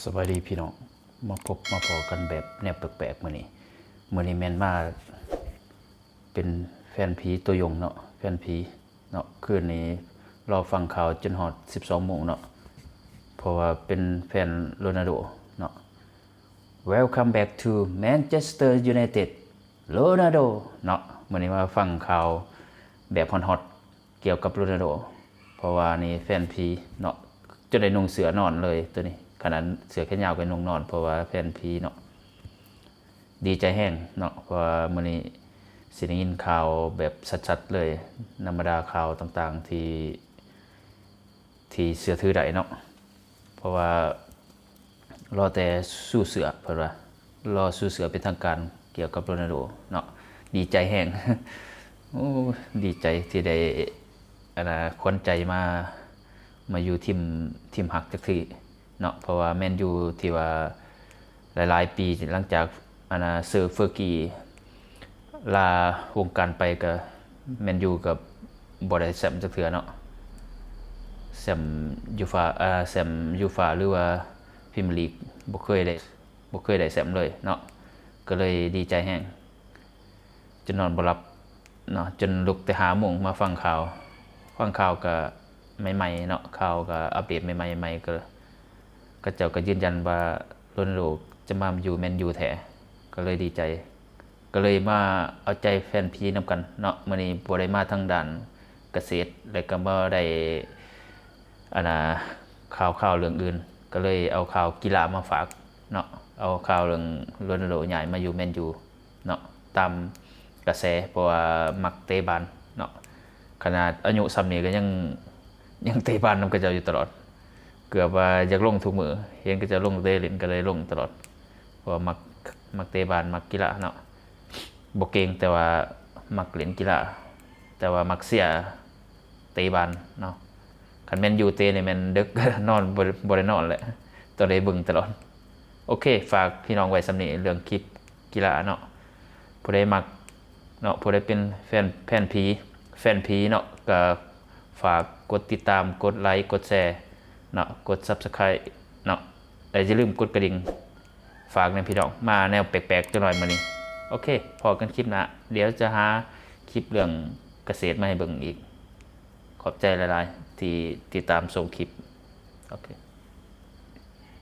สวัสดีพี่น้องมาพบมาพอกันแบบแนวแปลกๆมื้อนี้มื้อนี้แมนมาเป็นแฟนผีตัวยงเนาะแฟนผีเนาะคืนนี้รอฟังข่าวจนฮอด 12โมงเนาะเพราะว่าเป็นแฟนโรนัลโดเนาะ Welcome back to Manchester United Ronaldo เนาะมื้อนี้มาฟังข่าวแบบฮอตๆเกี่ยวกับโรนัลโดเพราะว่านี่แฟนพีเนาะจนได้นุ่งเสือนอนเลยตัวนี้ ขนาดเสือแขนยาวก็นุ่งนอน เพราะว่าแฟนพีเนาะดีใจแห้งเนาะเพราะว่ามื้อนี้สิได้ยินข่าวแบบชัดๆเลยธรรมดาข่าวต่างๆที่ที่เสือถือได้เนาะเพราะว่ารอแต่สู้เสือเพิ่นว่ารอสู้เสือเป็นทางการเกี่ยวกับโรนัลโดเนาะดีใจแห้งโอ้ดีใจที่ได้อันน่ะควนใจมามาอยู่ทีมทีมหักจักที เนาะเพราะว่าแมนยูที่ว่าหลายๆ ปีหลังจากอนน่ะเซอร์เฟอร์กีลาวงการไปก็แมนยูกับบ่ได้แชมจักเทื่อเนาะแซมยูฟาอ่าแซมยูฟาหรือว่าพรีเมียร์ลีกบ่เคยได้บ่เคยได้แซมเลยเนาะก็เลยดีใจแฮงจนนอนบ่หลับเนาะจนลุกแต่หาโมงมาฟังข่าว ฟังข่าวก็ใหม่ๆเนาะข่าวก็อัปเดตใหม่ๆใหม่ก็ ก็เจ้าก็ยืนยันว่าโรนัลโดจะมาอยู่แมนยูแท้ก็เลยดีใจ ก็เลยมาเอาใจแฟนพีนํกันเนาะมื้อนี้บ่ได้มาทางด้านเกษตรแล้วก็บ่ได้อันน่ะข่าวข่าวเรื่องอื่น ก็เลยเอาข่าวกีฬามาฝากเนาะเอาข่าวเรื่องโรนัลโดใหญ่มาอยู่แมนยูเนาะตามกระแสเพราะว่ามักเตะบอลเนาะขนาดอายุซ้ำนี้ก็ยังยังเตะบอลนำกระเจ้าอยู่ตลอด เกือบว่าอยากลงทุกมือเห็นก็จะลงเตะเล่นก็เลยลงตลอดเพราะมักมักเตะบอลมักกีฬาเนาะบ่เก่งแต่ว่ามักเล่นกีฬาแต่ว่ามักเสียเตะบอลเนาะคันแมนยูเตเนี่ยแมนดึกนอนบ่ได้บ่ได้นอนแหละตัวได้เบิ่งตลอด โอเค ฝากพี่น้องไว้สำเนีเรื่องคลิปกีฬาเนาะผู้ใดมักเนาะผู้ใดเป็นแฟนแฟนผีแฟนผีเนาะก็ฝากกดติดตามกดไลค์กดแชร์ เนาะกด Subscribe เนาะแต่อย่าลืมกดกระดิ่งฝากในพี่น้องมาแนวแปลกๆจะหน่อยมานี่โอเค พอกันคลิปนะ เดี๋ยวจะหาคลิปเรื่องเกษตรมาให้เบิ่งอีก ขอบใจหลาย ๆ ที่ติดตามส่งคลิป โอเค